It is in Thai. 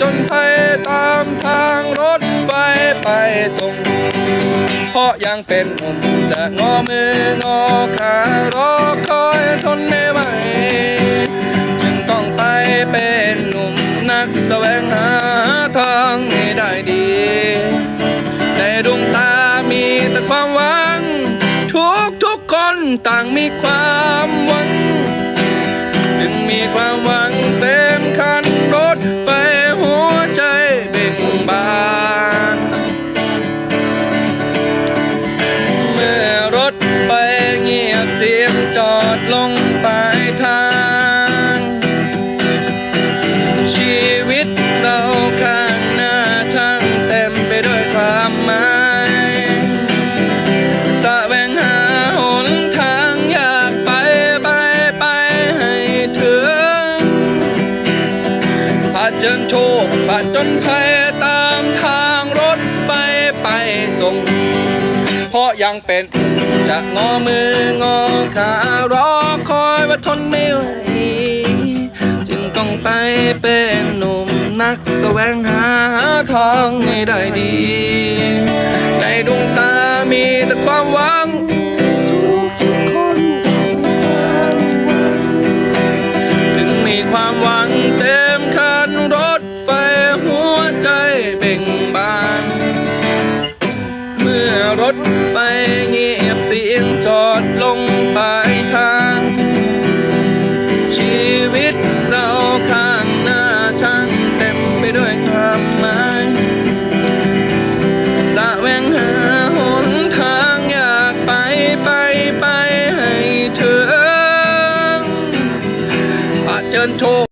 จนภัยตามทางรถไฟไปส่ง เพราะยังเป็นหนุ่มจะงอมืองอขารอคอยทนไม่ไหว จึงต้องไปเป็นหนุ่มนักแสวงหาทางให้ได้ดีในดวงตามีแต่ความหวัง ทุกทุกคนต่างมีความหวัง ดลงปลายทาง ชีวิตเราข้างหน้าช่างเต็มไปด้วยความหมายสะแวงหาหนทางอยากไปไปไปให้ถึงผาเจิญโชคผาจนภัยตามทางรถไฟไปส่ง เพราะยังเป็นจะงอมืองอ ไปเป็นหนุ่มนักแสวงหาทางให้ได้ดี ในดวงตามีแต่ความหวังทุกๆคนจึงมีความหวังเต็มคันรถไฟหัวใจเบ่งบาน เมื่อรถไปเงียบเสียงจอดลงไป ไป